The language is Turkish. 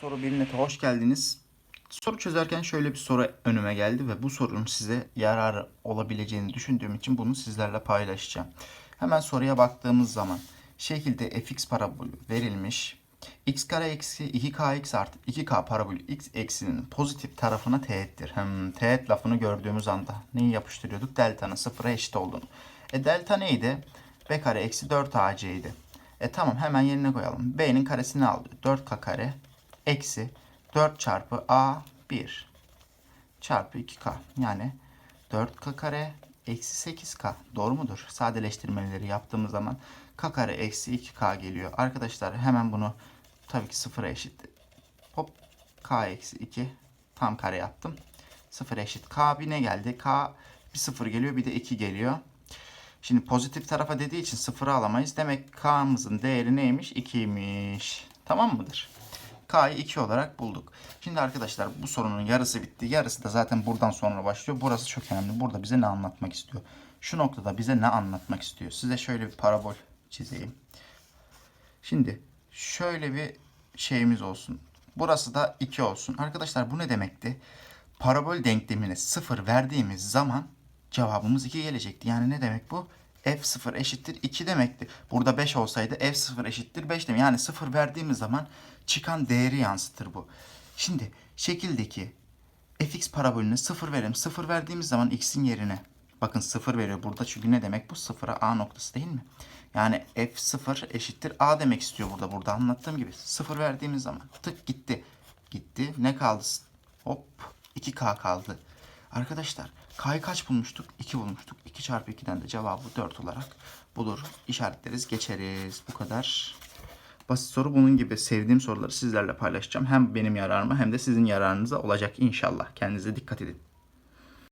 Soru 1'e hoş geldiniz. Soru çözerken şöyle bir soru önüme geldi ve bu sorunun size yararı olabileceğini düşündüğüm için bunu sizlerle paylaşacağım. Hemen soruya baktığımız zaman şekilde fx parabolü verilmiş. x kare eksi 2kx artı 2k parabolü x eksinin pozitif tarafına teğettir. Hmm, teğet lafını gördüğümüz anda neyi yapıştırıyorduk? Delta'nın sıfıra eşit olduğunu. E delta neydi? b kare eksi 4ac idi. E tamam hemen yerine koyalım. B'nin karesini aldı. 4K kare eksi 4 çarpı A 1 çarpı 2K. Yani 4K kare eksi 8K. Doğru mudur? Sadeleştirmeleri yaptığımız zaman K kare eksi 2K geliyor. Arkadaşlar hemen bunu tabii ki sıfıra eşit. Hop K eksi 2 tam kare yaptım. Sıfır eşit. K bir ne geldi? K bir sıfır geliyor bir de 2 geliyor. Şimdi pozitif tarafa dediği için sıfırı alamayız. Demek K'mızın değeri neymiş? 2'ymiş. Tamam mıdır? K'yı 2 olarak bulduk. Şimdi arkadaşlar bu sorunun yarısı bitti. Yarısı da zaten buradan sonra başlıyor. Burası çok önemli. Burada bize ne anlatmak istiyor? Şu noktada bize ne anlatmak istiyor? Size şöyle bir parabol çizeyim. Şimdi şöyle bir şeyimiz olsun. Burası da 2 olsun. Arkadaşlar bu ne demekti? Parabol denklemine 0 verdiğimiz zaman cevabımız 2 gelecekti. Yani ne demek bu? F0 eşittir 2 demekti. Burada 5 olsaydı f0 eşittir 5 demek. Yani 0 verdiğimiz zaman çıkan değeri yansıtır bu. Şimdi şekildeki fx parabolüne 0 verelim. 0 verdiğimiz zaman x'in yerine bakın 0 veriyor burada çünkü ne demek bu? 0'a a noktası değil mi? Yani f0 eşittir a demek istiyor burada. Burada anlattığım gibi 0 verdiğimiz zaman tık gitti. Gitti. Ne kaldı? Hop 2k kaldı. Arkadaşlar K'yı kaç bulmuştuk? 2 bulmuştuk. 2 çarpı 2'den de cevabı 4 olarak bulur. İşaretleriz geçeriz. Bu kadar. Basit soru bunun gibi sevdiğim soruları sizlerle paylaşacağım. Hem benim yararıma hem de sizin yararınıza olacak inşallah. Kendinize dikkat edin.